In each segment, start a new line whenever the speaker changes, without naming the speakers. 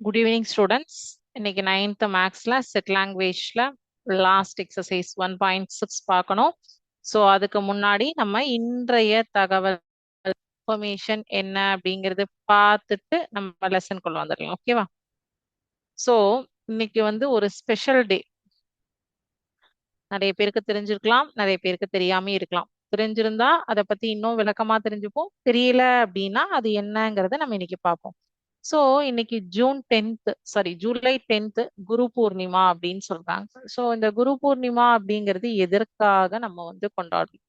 Good evening students இன்னைக்கு ninth மேக்ஸ்ல set லாங்குவேஜ்ல last exercise one point six பார்க்கணும். ஸோ அதுக்கு முன்னாடி நம்ம இன்றைய தகவல் இன்ஃபர்மேஷன் என்ன அப்படிங்கிறது பார்த்துட்டு நம்ம லெசன் கொண்டு வந்துடலாம் ஓகேவா ஸோ இன்னைக்கு வந்து ஒரு ஸ்பெஷல் டே நிறைய பேருக்கு தெரிஞ்சிருக்கலாம் நிறைய பேருக்கு தெரியாம இருக்கலாம். தெரிஞ்சிருந்தா அதை பத்தி இன்னும் விளக்கமா தெரிஞ்சுப்போம். தெரியல அப்படின்னா அது என்னங்கிறத நம்ம இன்னைக்கு பார்ப்போம். ஸோ இன்னைக்கு June tenth sorry July tenth Guru Purnima அப்படின்னு சொல்றாங்க. ஸோ இந்த குரு பூர்ணிமா அப்படிங்கிறது எதற்காக நம்ம வந்து கொண்டாடுறோம்?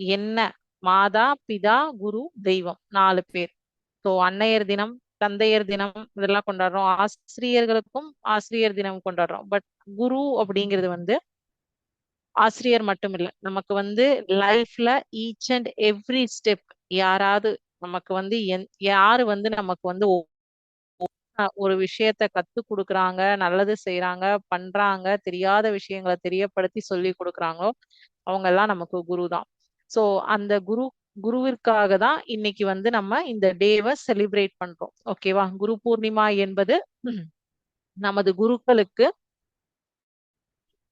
என்ன? மாதா பிதா குரு தெய்வம் நாலு பேர். ஸோ அன்னையர் தினம் தந்தையர் தினம் இதெல்லாம் கொண்டாடுறோம். ஆசிரியர்களுக்கும் ஆசிரியர் தினம் கொண்டாடுறோம். பட் குரு அப்படிங்கிறது வந்து ஆசிரியர் மட்டும் இல்ல நமக்கு வந்து லைஃப்ல ஈச் அண்ட் எவ்ரி ஸ்டெப் யாராவது நமக்கு வந்து யாரு வந்து நமக்கு வந்து ஒரு விஷயத்த கத்து கொடுக்குறாங்க நல்லது செய்யறாங்க பண்றாங்க தெரியாத விஷயங்களை தெரியப்படுத்தி சொல்லி கொடுக்குறாங்களோ அவங்க எல்லாம் நமக்கு குரு தான். ஸோ அந்த குரு குருவிற்காக தான் இன்னைக்கு வந்து நம்ம இந்த டேவை செலிப்ரேட் பண்றோம். ஓகேவா? குரு பூர்ணிமா என்பது நமது குருக்களுக்கு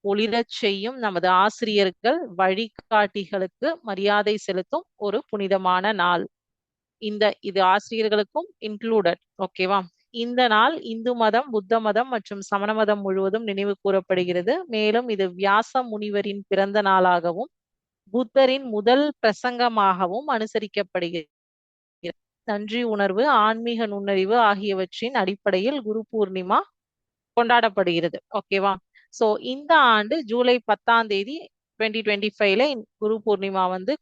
ஒளிரச் செய்யும் நமது ஆசிரியர்கள் வழிகாட்டிகளுக்கு மரியாதை செலுத்தும் ஒரு புனிதமான நாள். இந்த இது ஆசிரியர்களுக்கும் இன்க்ளூடட் ஓகேவா? இந்த நாள் இந்து மதம் புத்த மதம் மற்றும் சமண மதம் முழுவதும் நினைவு கூறப்படுகிறது. மேலும் இது வியாச முனிவரின் பிறந்த நாளாகவும் புத்தரின் முதல் பிரசங்கமாகவும் அனுசரிக்கப்படுகிறது. நன்றி உணர்வு ஆன்மீக நுண்ணறிவு ஆகியவற்றின் அடிப்படையில் குரு பூர்ணிமா கொண்டாடப்படுகிறது. ஓகேவா? சோ இந்த ஆண்டு ஜூலை பத்தாம் தேதி டுவெண்ட்டி டுவெண்ட்டி ஃபைவ்ல குரு பூர்ணிமா வந்து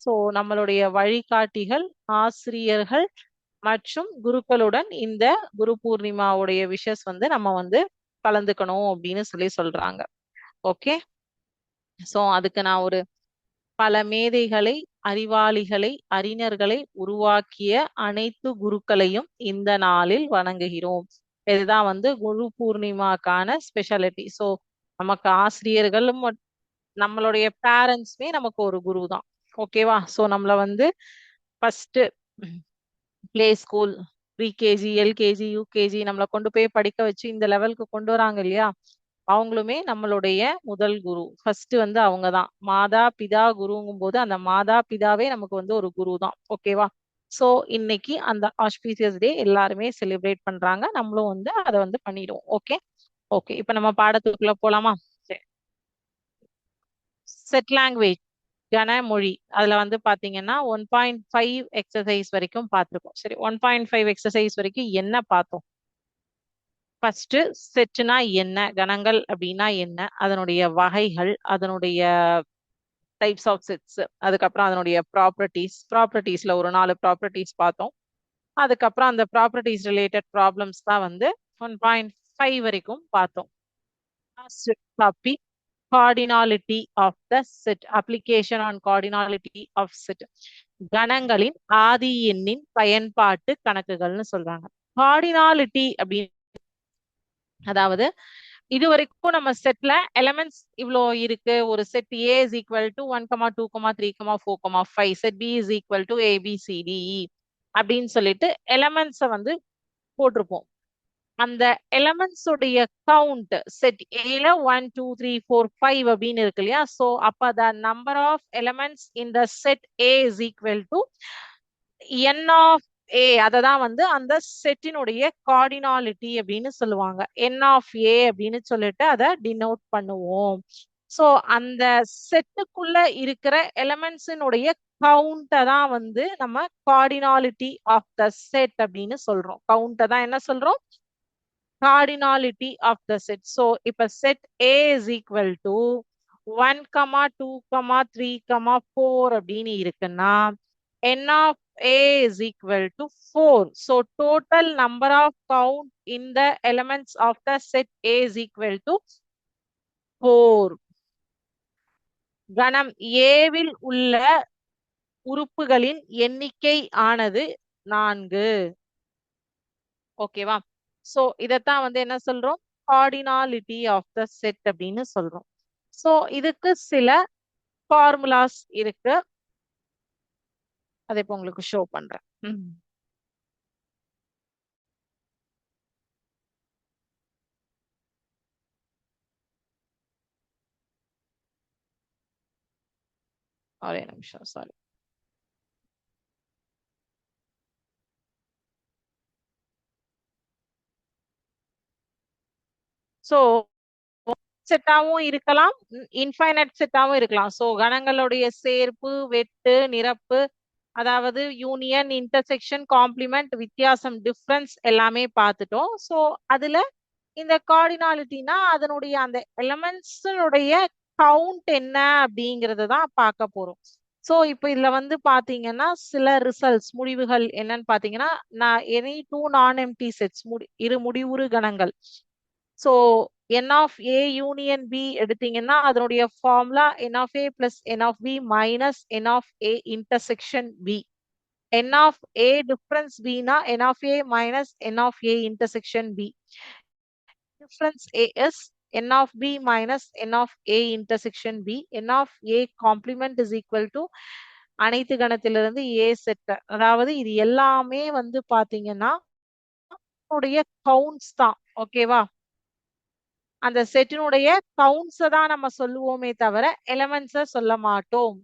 ஸோ நம்மளுடைய வழிகாட்டிகள் ஆசிரியர்கள் மற்றும் குருக்களுடன் இந்த குரு பூர்ணிமாவுடைய விஷஸ் வந்து நம்ம வந்து கலந்துக்கணும் அப்படின்னு சொல்லி சொல்றாங்க. ஓகே சோ அதுக்கு நான் ஒரு பல மேதைகளை அறிவாளிகளை அறிஞர்களை உருவாக்கிய அனைத்து குருக்களையும் இந்த நாளில் வணங்குகிறோம். இதுதான் வந்து குரு பூர்ணிமாக்கான ஸ்பெஷாலிட்டி ஸோ நமக்கு ஆசிரியர்களும் நம்மளுடைய பேரண்ட்ஸுமே நமக்கு ஒரு குரு தான் ஓகேவா ஸோ நம்மளை வந்து first play school pre KG LKG UKG நம்மளை கொண்டு போய் படிக்க வச்சு இந்த லெவலுக்கு கொண்டு வராங்க இல்லையா? அவங்களுமே நம்மளுடைய முதல் குரு. ஃபர்ஸ்ட் வந்து அவங்க தான் மாதா பிதா குருங்கும் போது அந்த மாதா பிதாவே நமக்கு வந்து ஒரு குரு தான் ஓகேவா ஸோ இன்னைக்கு அந்த ஆஸ்பீசியஸ் டே எல்லாருமே செலிப்ரேட் பண்றாங்க. நம்மளும் வந்து அதை வந்து பண்ணிடுவோம். ஓகே ஓகே இப்போ நம்ம பாடத்துக்குள்ள போலாமா? சரி. செட் லாங்குவேஜ் கனமொழி. அதுல வந்து பாத்தீங்கன்னா ஒன் பாயிண்ட் ஃபைவ் எக்ஸசைஸ் வரைக்கும் பார்த்துருக்கோம் சரி ஒன் பாயிண்ட் ஃபைவ் எக்ஸசைஸ் வரைக்கும் என்ன பார்த்தோம்? ஃபர்ஸ்ட் செட்டுனா என்ன கணங்கள் அப்படின்னா என்ன அதனுடைய வகைகள் அதனுடைய டைப்ஸ் ஆஃப் செட்ஸ் அதுக்கப்புறம் அதனுடைய ப்ராப்பர்ட்டிஸ் ப்ராப்பர்ட்டிஸ்ல ஒரு நாலு ப்ராப்பர்ட்டிஸ் பார்த்தோம். அதுக்கப்புறம் அந்த ப்ராப்பர்ட்டிஸ் ரிலேட்டட் ப்ராப்ளம்ஸ் தான் வந்து ஒன் பாயிண்ட் ஃபைவ் வரைக்கும் பார்த்தோம். Topic cardinality of the set application on cardinality of set கணங்களின் ஆதி எண்ணின் பயன்பாட்டு கணக்குகள்னு சொல்றாங்க. கார்டினாலிட்டி அப்படின்னு அதாவது இது வரைக்கும் நம்ம செட்ல எலமெண்ட்ஸ் இவ்வளோ இருக்கு. ஒரு set A is equal to one comma two comma three comma four comma five set B is equal to A B C D E அப்படின்னு சொல்லிட்டு எலமெண்ட்ஸை வந்து போட்டிருப்போம். அந்த எலமெண்ட்ஸ் உடைய கவுண்ட் செட் ஏல one two three four five அப்படின்னு இருக்கு இல்லையா? ஸோ அப்ப the number of elements in the set A is equal to n of A அதை தான் வந்து அந்த செட்டினுடைய கார்டினாலிட்டி அப்படின்னு சொல்லுவாங்க. என் ஆஃப் ஏ அப்படின்னு சொல்லிட்டு அதை டினோட் பண்ணுவோம். ஸோ அந்த செட்டுக்குள்ள இருக்கிற எலமெண்ட்ஸினுடைய கவுண்ட்டை தான் வந்து நம்ம கார்டினாலிட்டி ஆஃப் த செட் அப்படின்னு சொல்றோம். கவுண்ட்டை தான் என்ன சொல்றோம்? Cardinality of the set so இப்போ set A is equal to one comma two comma three comma four அப்படின்னு இருக்குன்னா n of A is equal to 4. So total number of count in the elements of the set A is equal to 4. கணம் ஏவில் உள்ள உறுப்புகளின் எண்ணிக்கை ஆனது நான்கு ஓகேவா so இதைத்தான் வந்து என்ன சொல்றோம்? கார்டினாலிட்டி ஆஃப் த செட் அப்படின்னு சொல்றோம். ஸோ இதுக்கு சில ஃபார்முலாஸ் இருக்கு. அதை இப்போ உங்களுக்கு ஷோ பண்றேன். ஒரே நிமிஷம் சாரி ஸோ செட்டாவும் இருக்கலாம் இன்ஃபைனட் செட்டாவும் இருக்கலாம். ஸோ கணங்களுடைய சேர்ப்பு வெட்டு நிரப்பு அதாவது யூனியன் இன்டர்செக்ஷன் காம்ப்ளிமெண்ட் வித்தியாசம் டிஃப்ரென்ஸ் எல்லாமே பார்த்துட்டோம். ஸோ அதுல இந்த கார்டினாலிட்டினா அதனுடைய அந்த எலமெண்ட்ஸுடைய கவுண்ட் என்ன அப்படிங்கறத தான் பார்க்க போறோம். ஸோ இப்போ இதுல வந்து பாத்தீங்கன்னா சில ரிசல்ட்ஸ் முடிவுகள் என்னன்னு பாத்தீங்கன்னா non any two non empty sets முடி இரு முடிவுறு கணங்கள். So n of A union B எடுத்தீங்கன்னா அதனுடைய formula n of A plus n of B minus n of A intersection B n of A difference Bina n of A minus n of A intersection B difference A is n of B minus n of A intersection B. n of A complement is equal to அனைத்து கணத்திலிருந்து ஏ set அதாவது இது எல்லாமே வந்து பாத்தீங்கன்னா counts தான் ஓகேவா அந்த செட்டினுடைய கவுண்ட்ஸை தான் நம்ம சொல்லுவோமே தவிர எலமெண்ட்ஸை சொல்ல மாட்டோம்.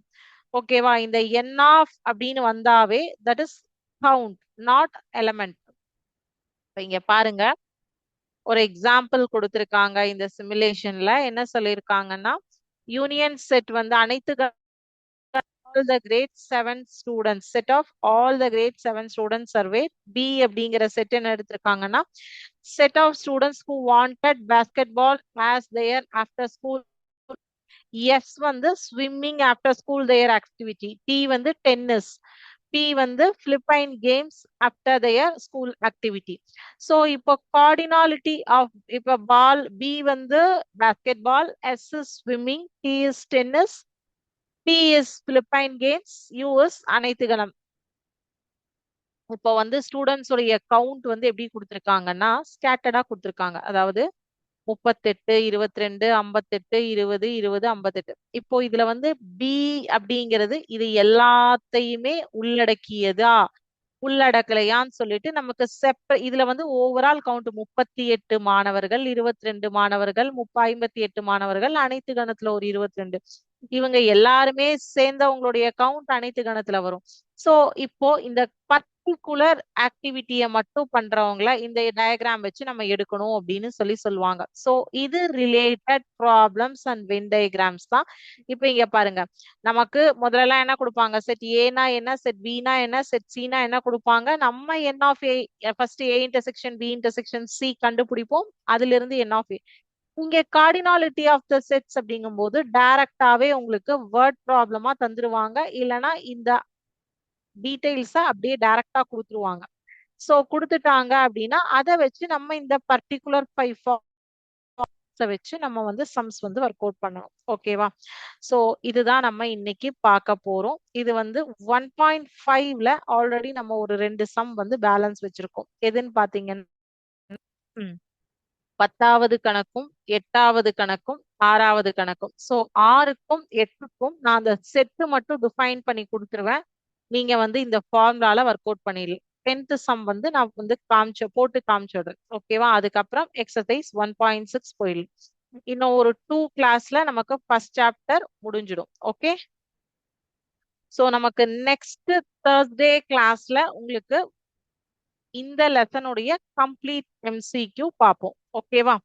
ஓகேவா இந்த என் ஆஃப் அப்படின்னு வந்தாவே that is count not element இங்க பாருங்க. ஒரு எக்ஸாம்பிள் கொடுத்துருக்காங்க. இந்த சிமுலேஷன்ல என்ன சொல்லியிருக்காங்கன்னா யூனியன் செட் வந்து அனைத்து all the grade seven students set of all the grade seven students survey B அப்படிங்கிற செட் என்ன எடுத்திருக்காங்கன்னா set of students who wanted basketball as their after school S வந்து swimming after school their activity T வந்து tennis P வந்து Philippine games after their school activity so இப்போ cardinality of இப்போ ball B வந்து basketball S is swimming T is tennis P is Philippine games U is அனைத்து கணம். இப்போ வந்து students உடைய கவுண்ட் வந்து எப்படி கொடுத்துருக்காங்கன்னா ஸ்கேட்டர்டாக கொடுத்துருக்காங்க. அதாவது முப்பத்தெட்டு இருபத்தி ரெண்டு ஐம்பத்தெட்டு இருபது இருபது ஐம்பத்தெட்டு. இப்போ இதுல வந்து பி அப்படிங்கிறது இது எல்லாத்தையுமே உள்ளடக்கியதா? உள்ளடக்கலையான்னு சொல்லிட்டு நமக்கு செப்ப இதுல வந்து ஓவரால் கவுண்ட் முப்பத்தி எட்டு மாணவர்கள் இருபத்தி ரெண்டு மாணவர்கள் முப்ப ஐம்பத்தி எட்டு மாணவர்கள் அனைத்து கணத்துல ஒரு இருபத்தி ரெண்டு இவங்க எல்லாருமே சேர்ந்தவங்களுடைய கவுண்ட் அனைத்து கணத்துல வரும். சோ இப்போ இந்த பர்டிகுலர் ஆக்டிவிட்டியை மட்டும் பண்றவங்கள இந்த டயக்ராம் வச்சு நம்ம எடுக்கணும் அப்படின்னு சொல்லி சொல்லுவாங்க. சோ இது related problems and Venn diagrams தான். இப்போ இங்க பாருங்க. நமக்கு முதல்ல என்ன கொடுப்பாங்க? செட் ஏனா என்ன? செட் பினா என்ன? செட் சினா என்ன கொடுப்பாங்க? நம்ம n of A first A intersection B intersection C கண்டுபிடிப்போம். அதுல இருந்து என் ஆஃப் ஏ இங்க கார்டினாலிட்டி ஆஃப் த செட்ஸ் அப்படிங்கும்போது டைரக்டாவே உங்களுக்கு வேர்ட் ப்ராப்ளமா தந்துருவாங்க. இல்லைன்னா இந்த டீடைல்ஸ அப்படியே டைரக்டா கொடுத்துருவாங்க. ஸோ கொடுத்துட்டாங்க அப்படின்னா அதை வச்சு நம்ம இந்த பர்டிகுலர் ஃபைவ் வச்சு நம்ம வந்து சம்ஸ் வந்து ஒர்க் அவுட் பண்ணணும். ஓகேவா ஸோ இதுதான் நம்ம இன்னைக்கு பார்க்க போறோம். இது வந்து ஒன் பாயிண்ட் ஃபைவ்ல ஆல்ரெடி நம்ம ஒரு ரெண்டு சம் வந்து பேலன்ஸ் வச்சிருக்கோம். எதுன்னு பாத்தீங்கன்னா பத்தாவது கணக்கும் எட்டாவது கணக்கும் ஆறாவது கணக்கும். ஸோ ஆறுக்கும் எட்டுக்கும் நான் அந்த செட்டு மட்டும் டிஃபைன் பண்ணி கொடுத்துருவேன். நீங்க வந்து இந்த ஃபார்முலால ஒர்க் அவுட் பண்ணிடலாம் டென்த் சம் வந்து நான் வந்து காமிச்ச போட்டு காமிச்சிடுறேன். ஓகேவா அதுக்கப்புறம் எக்ஸசைஸ் ஒன் பாயிண்ட் சிக்ஸ் போயிடலாம் இன்னும் ஒரு டூ கிளாஸ்ல நமக்கு ஃபர்ஸ்ட் சாப்டர் முடிஞ்சிடும். ஓகே ஸோ நமக்கு நெக்ஸ்ட் தேர்ஸ்டே கிளாஸ்ல உங்களுக்கு இந்த லெசனுடைய கம்ப்ளீட் எம்சிக்யூ பார்ப்போம் ஓகேவா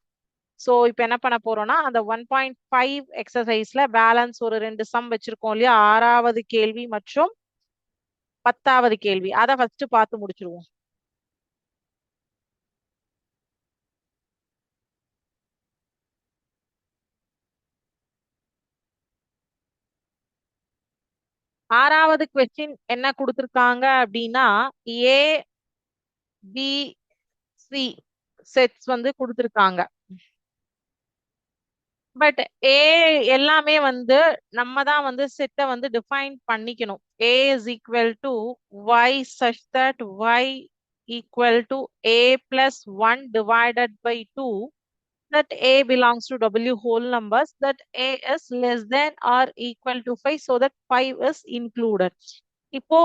ஸோ இப்போ என்ன பண்ண போறோம்னா அந்த ஒன் பாயிண்ட் ஃபைவ் எக்ஸசைஸ்ல பேலன்ஸ் ஒரு ரெண்டு சம் வச்சிருக்கோம் இல்லையா? ஆறாவது கேள்வி மற்றும் பத்தாவது கேள்வி. அதை ஃபர்ஸ்ட் பார்த்து முடிச்சிருவோம். ஆறாவது கொஸ்டின் என்ன கொடுத்துருக்காங்க அப்படின்னா ஏ பி சி செட்ஸ் வந்து கொடுத்துருக்காங்க. பட் ஏ எல்லாமே வந்து நம்ம தான் வந்து செட்டை வந்து டிஃபைன் பண்ணிக்கணும். A is equal to Y such that Y equal to A plus one divided by two that a belongs to w whole numbers that a is less than or equal to 5 so that 5 is included. இப்போ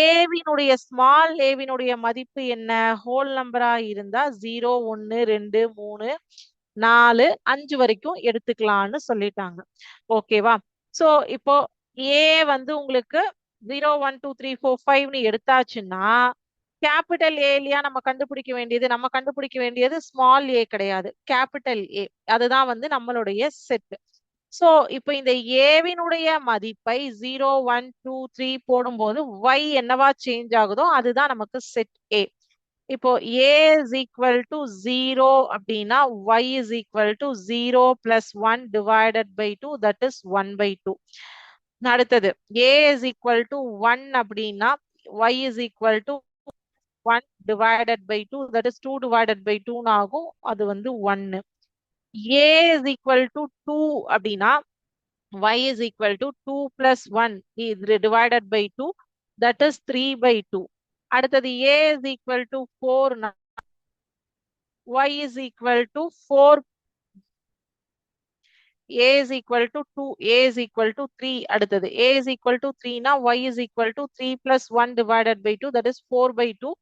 ஏவினுடைய small ஏவினுடைய மதிப்பு என்ன? Whole நம்பரா இருந்தா zero ஒன்னு ரெண்டு மூணு நாலு அஞ்சு வரைக்கும் எடுத்துக்கலாம்னு சொல்லிட்டாங்க. ஓகேவா சோ இப்போ ஏ வந்து உங்களுக்கு zero one two three four ஃபைவ்னு எடுத்தாச்சுன்னா கேபிட்டல் ஏலியா நம்ம கண்டுபிடிக்க வேண்டியது நம்ம கண்டுபிடிக்க வேண்டியது ஸ்மால் ஏ கிடையாது. கேபிட்டல் ஏ அதுதான் வந்து நம்மளுடைய செட் சோ இப்போ இந்த ஏவினுடைய மதிப்பை ஜீரோ ஒன் டூ த்ரீ போடும்போது ஒய் என்னவா சேஞ்ச் ஆகுதோ அதுதான் நமக்கு செட் ஏ இப்போ A is equal to zero அப்படின்னா Y is equal to zero plus one divided by two that is one by two அடுத்தது A is equal to one அப்படின்னா Y is equal to one divided by two that is two divided by டூன்னு ஆகும். அது வந்து ஒன்னு A is equal to two அப்படின்னா y is equal to 2 plus 1 is divided by 2 that is 3 by 2 அடுத்தது a is equal to 4 na- y is equal to 4 a is equal to 2 a is equal to 3 அடுத்தது a is equal to 3 na y is equal to 3 plus 1 divided by 2 that is 4 by 2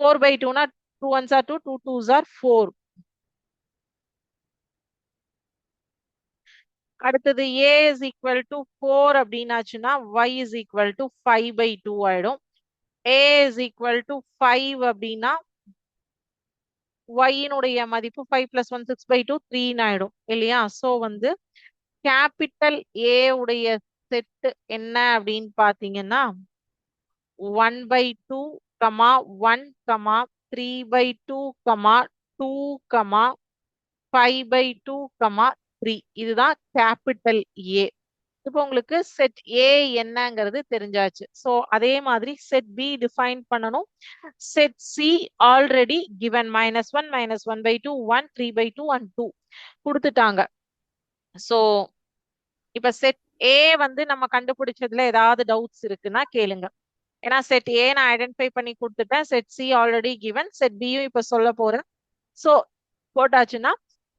4 by 2 na 2 ones are 2 2 twos are 4 அடுத்தது a is equal to 4 அப்படின்னாச்சுன்னா y is equal to 5 by 2 ஆயிடும். A is equal to 5 அப்படின்னா y மதிப்பு 5 plus 1 6 by 2 3 ஆயிடும் இல்லையா? So வந்து capital A உடைய set என்ன அப்படின்னு பாத்தீங்கன்னா 1 by 2 comma 1 comma 3 by 2 comma 2 comma 5 by 2 comma three இதுதான் கேபிட்டல் ஏ இப்போ உங்களுக்கு செட் ஏ என்னங்கிறது தெரிஞ்சாச்சு. ஸோ அதே மாதிரி செட் பி டிஃபைன் பண்ணணும். Set C already given minus one minus one by two one three by two one two கொடுத்துட்டாங்க. So இப்போ செட் ஏ வந்து நம்ம கண்டுபிடிச்சதுல ஏதாவது டவுட்ஸ் இருக்குன்னா கேளுங்க. ஏன்னா செட் ஏ நான் ஐடென்டிஃபை பண்ணி கொடுத்துட்டேன். Set C already given set பியும் இப்போ சொல்ல போறேன். ஸோ போட்டாச்சுன்னா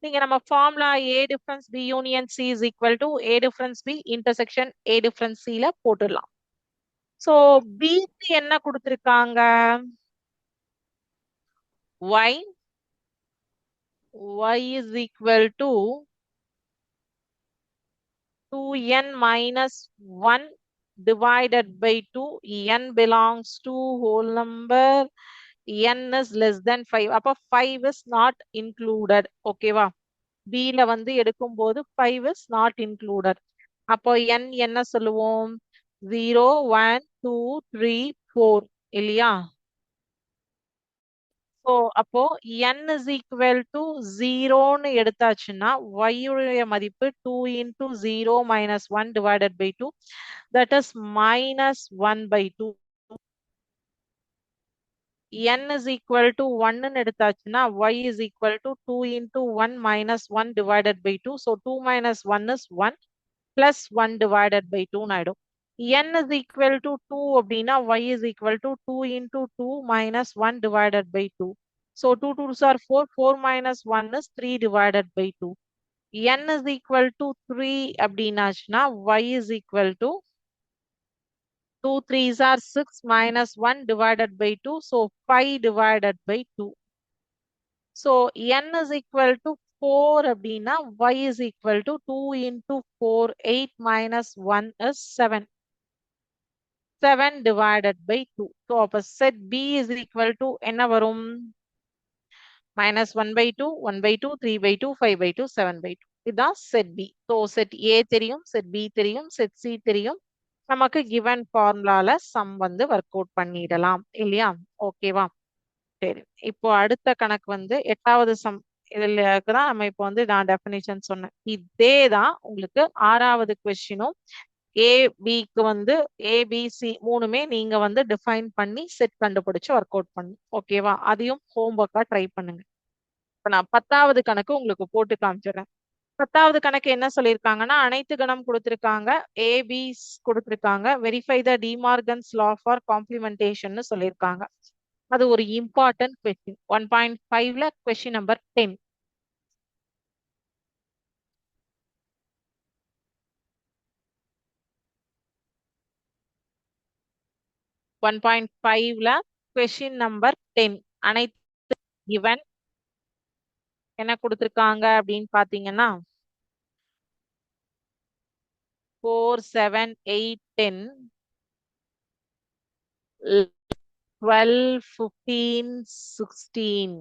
நீங்க நம்ம formula A difference B union C is equal to A difference B intersection A difference சில போட்டுடலாம். ஸோ பிக்கு என்ன கொடுத்துருக்காங்க? Y Y is equal to two n minus one divided by 2 n belongs to whole number n is less than 5 அப்ப 5 is not included ஓகேவா b ல வந்து எடுக்கும்போது 5 is not included அப்போ n என்ன சொல்லுவோம் 0 1 2 3 4 இல்லையா ஸோ அப்போ n is equal to 0ன்னு எடுத்தாச்சுன்னா y உடைய மதிப்பு 2 into 0 minus 1 divided by 2 that is minus 1 by 2 n is equal to 1 ன்னு எடுத்தாச்சுன்னா y is equal to 2 into 1 minus 1 divided by 2 so 2 minus 1 is 1 plus 1 divided by 2 ஆயிடும் n is equal to 2 அப்படின்னா y is equal to 2 into 2 minus 1 divided by 2 so 2 2s are 4 4 minus 1 is 3 divided by 2 n is equal to 3 அப்படின்னாச்சுன்னா y is equal to 2 3s are 6 minus 1 divided by 2 so 5 divided by 2 so n is equal to 4 அப்படின்னா y is equal to 2 into 4 8 minus 1 is 7 7 divided by 2 so அப்ப set b is equal to என்ன வரும் minus 1 by 2 1 by 2 3 by 2 5 by 2 7 by 2 இதுதான் set b so set a தெரியும் set b தெரியும் set c தெரியும் நமக்கு given ஃபார்முலால sum வந்து ஒர்க் அவுட் பண்ணிடலாம் இல்லையா? ஓகேவா சரி. இப்போ அடுத்த கணக்கு வந்து எட்டாவது சம் இதுல தான் நம்ம இப்போ வந்து நான் டெஃபினிஷன் சொன்னேன். இதே தான் உங்களுக்கு ஆறாவது கொஸ்டினும் ஏ பிக்கு வந்து ஏபிசி மூணுமே நீங்க வந்து டிஃபைன் பண்ணி செட் கண்டுபிடிச்சு ஒர்க் அவுட் பண்ணு ஓகேவா அதையும் ஹோம்ஒர்க்கா ட்ரை பண்ணுங்க. இப்போ நான் பத்தாவது கணக்கு உங்களுக்கு போட்டு காமிச்சிடுறேன். பத்தாவது கணக்கு என்ன சொல்லியிருக்காங்கன்னா அனைத்து கணம் கொடுத்துருக்காங்க. ஏபிஸ் கொடுத்துருக்காங்க. Verify the De Morgan's law for complementation சொல்லியிருக்காங்க. அது ஒரு இம்பார்ட்டன்ட் கொஸ்டின் ஒன் பாயிண்ட் ஃபைவ்ல question number ten one point ஃபைவ்ல கொஸ்டின் நம்பர் டென் அனைத்து given என்ன கொடுத்திருக்காங்க அப்படின்னு பாத்தீங்கன்னா four seven eight ten twelve fifteen sixteen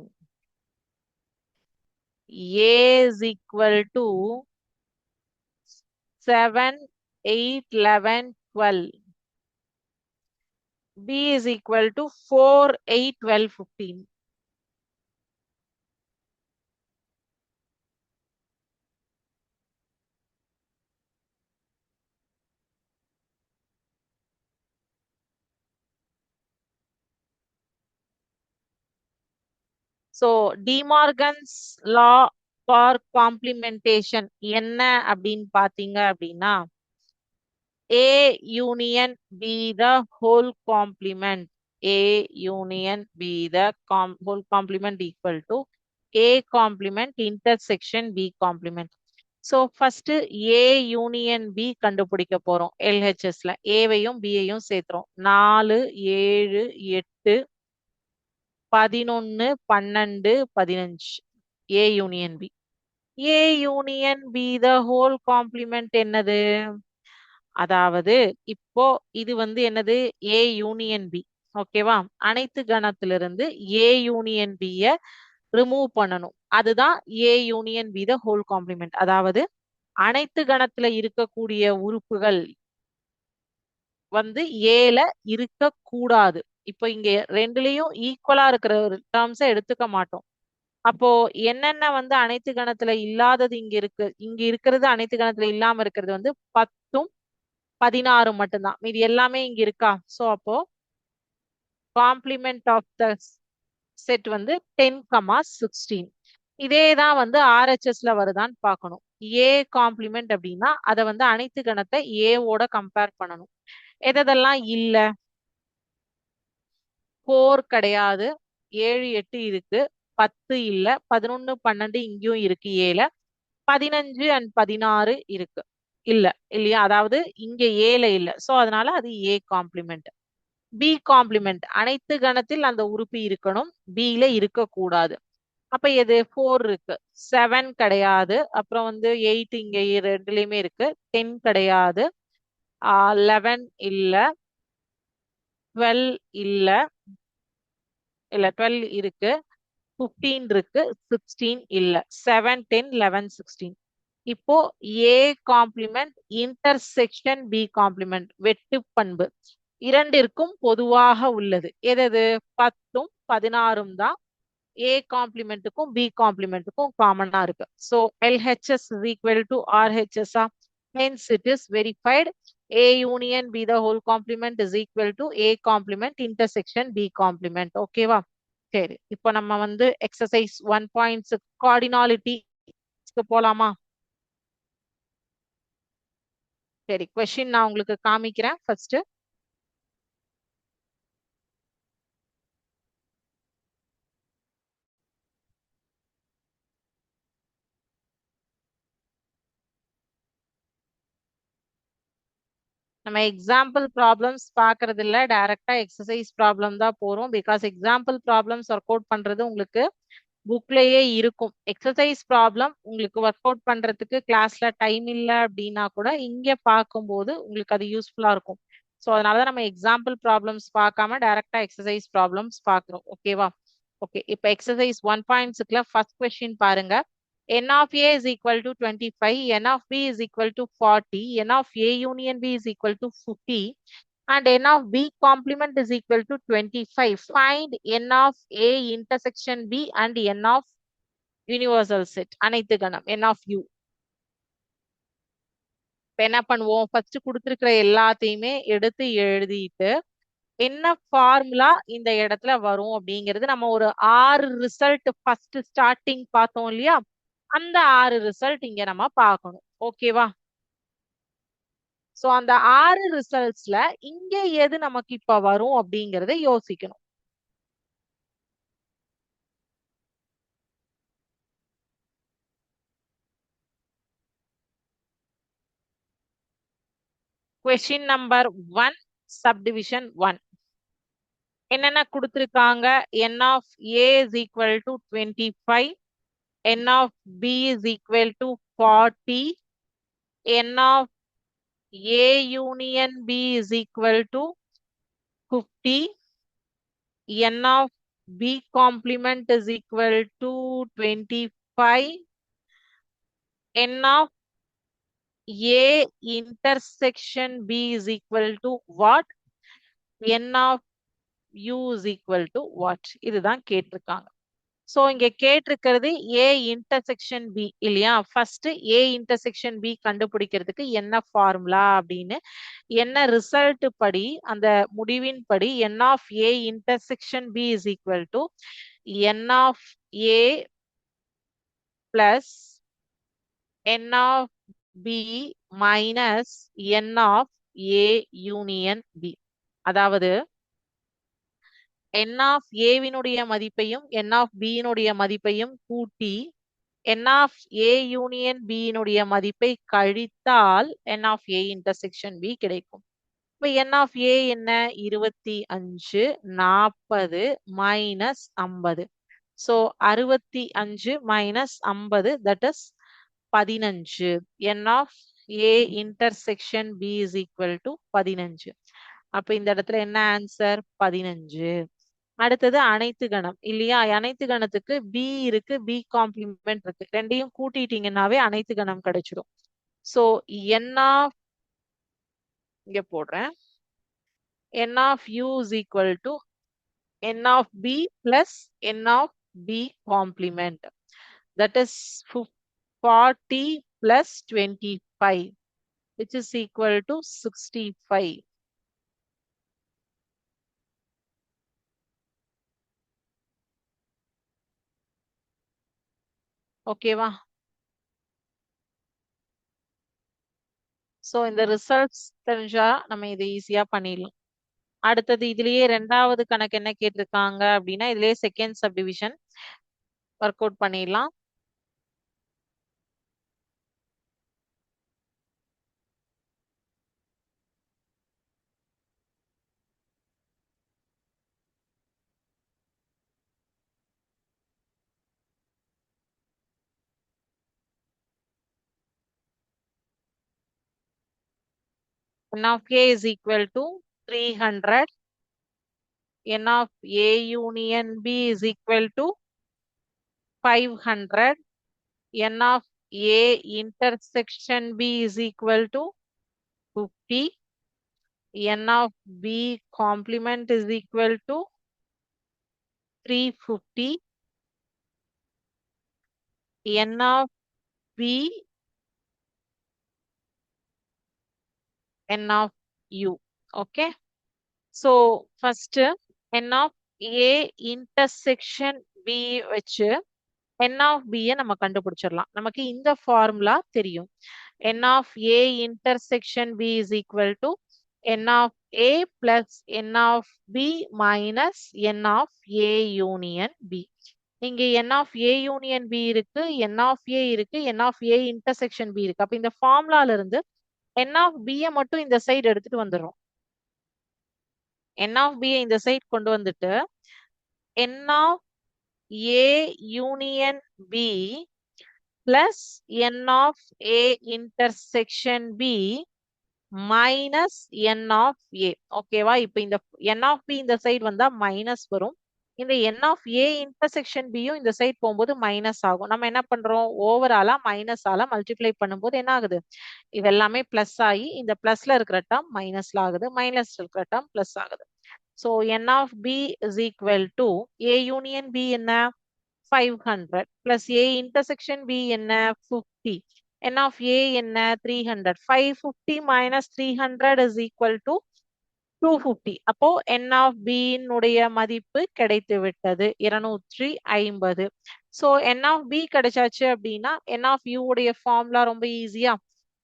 A is equal to 7, 8, 11, 12. B is equal to 4, 8, 12, 15. So, DeMorgan's law for complementation என்ன அப்படின்னு பார்த்தீங்க அப்படின்னா A union be the whole complement. A union be the com whole complement equal to A complement intersection B complement. So, first A union B கண்டுபிடிக்க போறோம் LHSல ஏவையும் பியையும் சேர்த்துறோம் நாலு ஏழு எட்டு பதினொன்னு பன்னெண்டு பதினஞ்சு. A union B A union B the whole complement என்னது? அதாவது இப்போ இது வந்து என்னது? ஏ யூனியன் பி ஓகேவா அனைத்து கணத்திலிருந்து ஏ யூனியன் பிய ரிமூவ் பண்ணணும். அதுதான் A union B the whole complement அதாவது அனைத்து கணத்துல இருக்கக்கூடிய உறுப்புகள் வந்து ஏல இருக்க கூடாது இப்போ இங்க ரெண்டுலயும் ஈக்குவலா இருக்கிற ஒரு டேர்ம்ஸை எடுத்துக்க மாட்டோம். அப்போ என்னென்ன வந்து அனைத்து கணத்துல இல்லாதது இங்க இருக்கு இங்க இருக்கிறது அனைத்து கணத்துல இல்லாம இருக்கிறது வந்து பத்தும் பதினாறும் மட்டும்தான். மீதி எல்லாமே இங்க இருக்கா? சோ அப்போ காம்ப்ளிமெண்ட் ஆஃப் த செட் வந்து டென் கமா சிக்ஸ்டீன் இதே தான் வந்து ஆர்ஹெச்எஸ்ல வருதான்னு பார்க்கணும். ஏ காம்ப்ளிமெண்ட் அப்படின்னா அதை வந்து அனைத்து கணத்தை ஏவோட கம்பேர் பண்ணணும். எதெல்லாம் இல்ல? ஃபோர் கிடையாது. ஏழு எட்டு இருக்கு. பத்து இல்ல. பதினொன்னு பன்னெண்டு இங்கேயும் இருக்கு ஏழு பதினஞ்சு அண்ட் பதினாறு இருக்கு. இல்ல இல்லையா? அதாவது இங்க ஏல இல்ல. சோ அதனால அது ஏ காம்ப்ளிமெண்ட் பி காம்ப்ளிமெண்ட் அனைத்து கணத்தில் அந்த உறுப்பு இருக்கணும். பில இருக்கக்கூடாது. அப்ப எது? ஃபோர் இருக்கு. செவன் கிடையாது. அப்புறம் வந்து எயிட் இங்க ரெண்டுலயுமே இருக்கு. டென் கிடையாது. லெவன் இல்லை. டுவெல் இல்ல. இல்ல டுவெல் இருக்கு. ஃபிஃப்டீன் இருக்கு சிக்ஸ்டீன் இல்ல. செவன் டென் லெவன் சிக்ஸ்டீன் இப்போ A complement intersection B complement வெட்டு பண்பு. இரண்டிற்கும் பொதுவாக உள்ளது. எதது? பத்தும் பதினாறும் தான். ஏ காம்ப்ளிமெண்ட்டுக்கும் பி காம்ப்ளிமெண்ட்டுக்கும் காமனா இருக்கு. So LHS is equal to RHS hence it is verified A union B the whole complement is equal to A complement intersection B complement. ஓகேவா சரி இப்போ நம்ம வந்து எக்ஸசைஸ் ஒன் பாயிண்ட்ஸ் கார்டினாலிட்டி போலாமா சரி கொஸ்டின் நான் உங்களுக்கு காமிக்கிறேன் ஃபர்ஸ்ட் நம்ம எக்ஸாம்பிள் ப்ராப்ளம்ஸ் பார்க்கறது இல்லை டைரக்டா எக்ஸசைஸ் ப்ராப்ளம் தான் போறோம். Because example problems work out பண்றது உங்களுக்கு புக்லயே இருக்கும். எக்ஸசைஸ் ப்ராப்ளம் உங்களுக்கு ஒர்க் அவுட் பண்றதுக்கு கிளாஸ்ல டைம் இல்லை அப்படின்னா கூட இங்க பார்க்கும்போது உங்களுக்கு அது யூஸ்ஃபுல்லா இருக்கும். ஸோ அதனாலதான் நம்ம எக்ஸாம்பிள் ப்ராப்ளம்ஸ் பார்க்காம டைரக்டா எக்ஸசைஸ் ப்ராப்ளம்ஸ் பார்க்குறோம். ஓகேவா ஓகே இப்போ எக்ஸசைஸ் ஒன் பாயிண்ட் சிக்ஸ்ல ஃபர்ஸ்ட் கொஸ்டின் பாருங்க. N of A is equal to 25, n of B is equal to 40, n of A union B is equal to 50, and n of B complement is equal to 25. Find n of A intersection B and n of universal set. அனைத்து கணம் n of U. இப்ப என்ன பண்ணுவோம் first கொடுத்துருக்கிற எல்லாத்தையுமே எடுத்து எழுதிட்டு என்ன ஃபார்முலா இந்த இடத்துல வரும் அப்படிங்கிறது நம்ம ஒரு ஆறு ரிசல்ட் ஃபர்ஸ்ட் ஸ்டார்டிங் பார்த்தோம் இல்லையா அந்த ஆறு ரிசல்ட் இங்க நம்ம பார்க்கணும். ஓகேவா சோ அந்த ஆறு ரிசல்ட்ஸ்ல இங்க எது நமக்கு இப்ப வரும் அப்படிங்கறத யோசிக்கணும். Question number one subdivision one என்னென்ன கொடுத்துருக்காங்க? N of A is equal to twenty five n of b is equal to 40 n of A union B is equal to 50. N of B complement is equal to 25. N of A intersection B is equal to what? N of U is equal to what? இதுதான் கேட்டிருக்காங்க. So இங்கே கேட்டிருக்கிறது A intersection B இல்லையா first A intersection B கண்டுபிடிக்கிறதுக்கு என்ன formula அப்படின்னு என்ன result படி அந்த முடிவின் படி n of A intersection B is equal to n of A plus n of B minus n of A union B அதாவது என் ஆஃப் ஏவினுடைய வினுடைய மதிப்பையும் என் ஆஃப் பியினுடைய மதிப்பையும் கூட்டி என் ஆஃப் ஏ யூனியன் பியினுடைய மதிப்பை கழித்தால் n of A intersection B கிடைக்கும். இப்ப n of A என்ன? இருபத்தி அஞ்சு நாற்பது மைனஸ் ஐம்பது. ஸோ அறுபத்தி அஞ்சு மைனஸ் ஐம்பது தட் இஸ் பதினஞ்சு. N of A intersection B is equal to பதினஞ்சு. அப்ப இந்த இடத்துல என்ன ஆன்சர் பதினஞ்சு. அடுத்தது அனைத்து கணம் இல்லையா? அனைத்து கணத்துக்கு பி இருக்கு பி காம்ப்ளிமெண்ட் இருக்கு. ரெண்டையும் கூட்டிட்டீங்கன்னாவே அனைத்து கணம் கிடைச்சிடும். சோ என் ஆஃப் இங்க போடுறேன். N of U is equal to n of B plus n of B complement that is forty plus twenty five which is equal to sixty five ஓகேவா so இந்த results தெரிஞ்சா நம்ம இதை ஈஸியா பண்ணிடலாம். அடுத்தது இதுலயே ரெண்டாவது கணக்கு என்ன கேட்டிருக்காங்க அப்படின்னா இதுலயே செகண்ட் சப்டிவிஷன் ஒர்க் அவுட் பண்ணிடலாம். N of a is equal to 300 n of a union b is equal to 500 n of a intersection b is equal to 50 n of b complement is equal to 350 n of b n of u okay so first n of a intersection b வச்சு n of b ய நம்ம கண்டுபிடிச்சிடலாம் நமக்கு இந்த formula தெரியும் n of a intersection b is equal to n of a plus n of b minus n of a union b இங்க n of a union b இருக்கு n of a இருக்கு n of a intersection b இருக்கு அப்ப இந்த ஃபார்முலால இருந்து n of b ய மட்டும் இந்த சைடு எடுத்துட்டு வந்துடும் n of b ய இந்த சைடு கொண்டு வந்துட்டு n of a union b plus n of a intersection b minus n of a. ஓகேவா இப்போ இந்த n of b இந்த சைடு வந்தா மைனஸ் வரும். இந்த n of a intersection b யும் இந்த சைட் போகும்போது மைனஸ் ஆகும். நம்ம என்ன பண்றோம்? ஓவராலா மைனஸ் ஆல மல்டிப்ளை பண்ணும்போது என்ன ஆகுது? இது எல்லாமே பிளஸ் ஆகி இந்த பிளஸ்ல இருக்கிற டம் மைனஸ்ல ஆகுது. மைனஸ் இருக்கிற டம் பிளஸ் ஆகுது. So n of B is equal to A union B என்ன? Five hundred plus A intersection B என்ன? ஃபிஃப்டி என் ஆஃப் ஏ என்ன? Three hundred five fifty minus three hundred is equal to two fifty அப்போ n of பியினுடைய மதிப்பு கிடைத்து விட்டது. இருநூற்றி ஐம்பது. So n of B கிடைச்சாச்சு அப்படின்னா என் ஆஃப் யூ உடைய ஃபார்முலா ரொம்ப ஈஸியா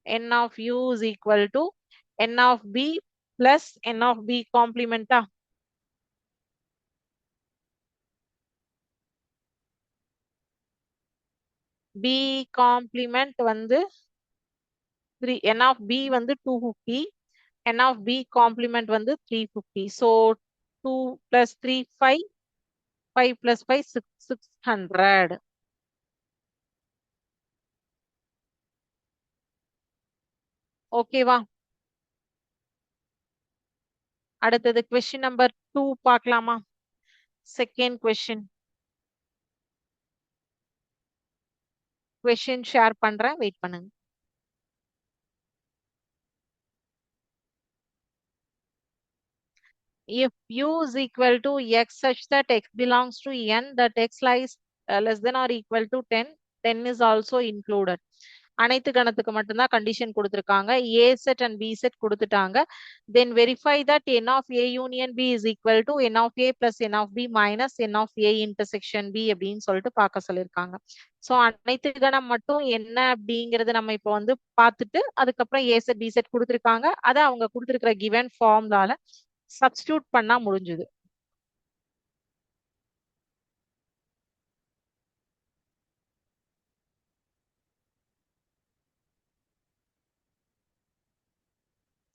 n of U is equal to n of B plus n of B காம்ப்ளிமெண்டா B complement வந்து த்ரீ என் ஆஃப் பி வந்து two fifty n of B complement வந்து three fifty so two plus three five five plus five six six hundred ஓகேவா அடுத்தது question number two பார்க்கலாமா? Second question question share பண்றேன். Wait பண்ணுங்க. If u is equal to x such that x belongs to n, that x lies uh, less than or equal to 10, 10 is also included. அனைத்து கணத்துக்கு மட்டும்தான் condition கொடுத்துருக்காங்க A set and B set கொடுத்துட்டாங்க then verify that n of A union B is equal to n of A plus n of B minus n of A intersection B அப்படின்னு சொல்லிட்டு பார்க்க சொல்லியிருக்காங்க so அனைத்து கணம் மட்டும் என்ன அப்படிங்கறது நம்ம இப்போ வந்து பார்த்துட்டு அதுக்கப்புறம் ஏ செட் பி செட் கொடுத்துருக்காங்க அதை அவங்க கொடுத்துருக்கிற கிவன் ஃபார்ம்லால சப்ஸ்டியூட் பண்ணா முடிஞ்சுது.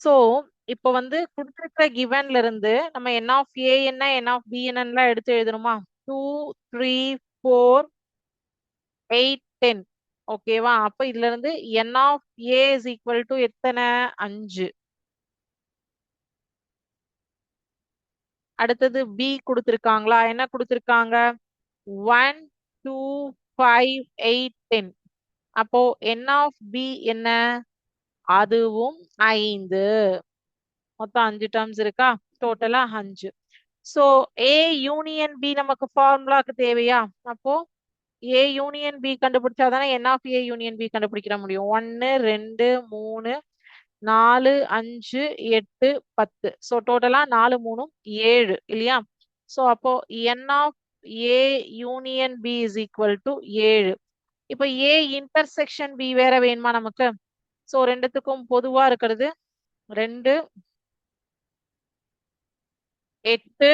சோ இப்போ வந்து கொடுத்திருக்கிற கிவன்ல இருந்து நம்ம என் ஆஃப் ஏ என்ன என் ஆஃப் பி என்னலாம் எடுத்து எழுதணுமா? Two three four eight ten ஓகேவா அப்போ இதுல இருந்து n of A is equal to எத்தனை? அஞ்சு. அடுத்தது பி கொடுத்துருக்காங்களா? என்ன கொடுத்துருக்காங்க? One two five eight ten அப்போ என் ஆஃப் பி என்ன? அதுவும் ஐந்து. மொத்தம் அஞ்சு டேர்ம்ஸ் இருக்கா? டோட்டலா அஞ்சு. சோ ஏ யூனியன் பி நமக்கு ஃபார்முலாக்கு தேவையா? அப்போ A union B கண்டுபிடிச்சாதானே n of A union B கண்டுபிடிக்கிற முடியும். ஒன்னு ரெண்டு மூணு நாலு அஞ்சு எட்டு பத்து. ஸோ டோட்டலா நாலு மூணும் ஏழு இல்லையா? ஸோ அப்போ n of A union B is equal to ஏழு. இப்போ ஏ இன்டர்செக்ஷன் பி வேற வேணுமா நமக்கு? ஸோ ரெண்டுத்துக்கும் பொதுவா இருக்கிறது ரெண்டு எட்டு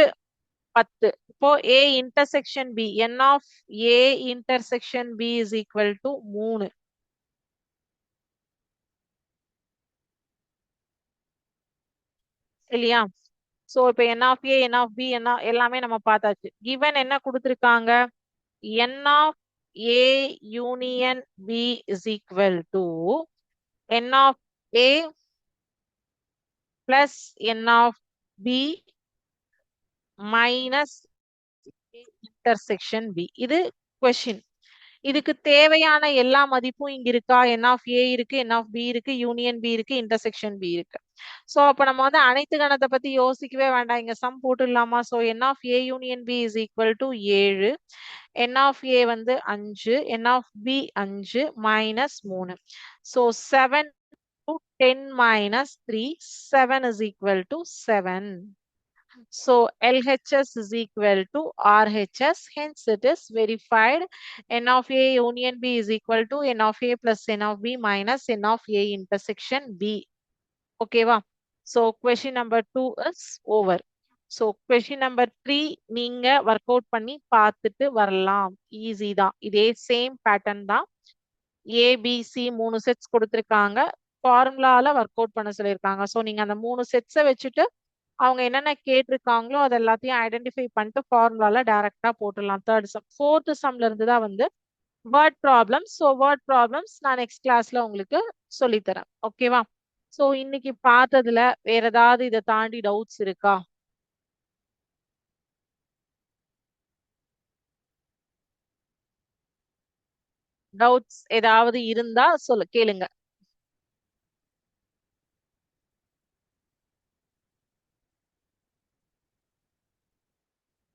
பத்து. இப்போ A intersection B n of A intersection B is equal to மூணு. இல்லையா? சோ இப்ப n of A n of B என்ன எல்லாமே நம்ம பார்த்தாச்சு. கிவன் என்ன கொடுத்துருக்காங்க? N of A union B is equal to n of A plus n of B minus intersection B இது கொஸ்டின் இதுக்கு தேவையான எல்லா மதிப்பும் இங்க இருக்கா? என் ஆஃப் ஏ இருக்கு என் ஆஃப் பி இருக்கு யூனியன் பி இருக்கு இன்டர்செக்ஷன் பி இருக்கு. சோ அப்ப நம்ம வந்து அனைத்து கணத்தை பத்தி யோசிக்கவே வேண்டாம். இங்க sum போட்டுடலாமா? So n of A union B is equal to ஏழு. என் ஆஃப் ஏ வந்து அஞ்சு. என் ஆஃப் பி அஞ்சு மைனஸ் மூணு. So seven to ten minus three seven is equal to seven So LHS is equal to RHS. Hence it is verified. N of A union B is equal to N of A plus N of B minus N of A intersection B. ஓகேவா so question number two is over so question number three நீங்க work out பண்ணி பார்த்துட்டு வரலாம். Easy தான் இதே same pattern தான் ABC மூணு sets கொடுத்துருக்காங்க. ஃபார்முலால ஒர்க் அவுட் பண்ண சொல்லியிருக்காங்க. ஸோ நீங்க அந்த மூணு செட்ஸை வச்சுட்டு அவங்க என்னென்ன கேட்டிருக்காங்களோ அது எல்லாத்தையும் ஐடென்டிஃபை பண்ணிட்டு ஃபார்முலால டைரக்டா போட்டுடலாம். தேர்ட் சம் ஃபோர்த் சம்ல இருந்து தான் வந்து word problems so word problems நான் நெக்ஸ்ட் கிளாஸ்ல உங்களுக்கு சொல்லித்தரேன். ஓகேவா ஸோ இன்னைக்கு பார்த்ததுல வேற ஏதாவது இதை தாண்டி டவுட்ஸ் இருக்கா? டவுட்ஸ் ஏதாவது இருந்தா சொல்லு கேளுங்க.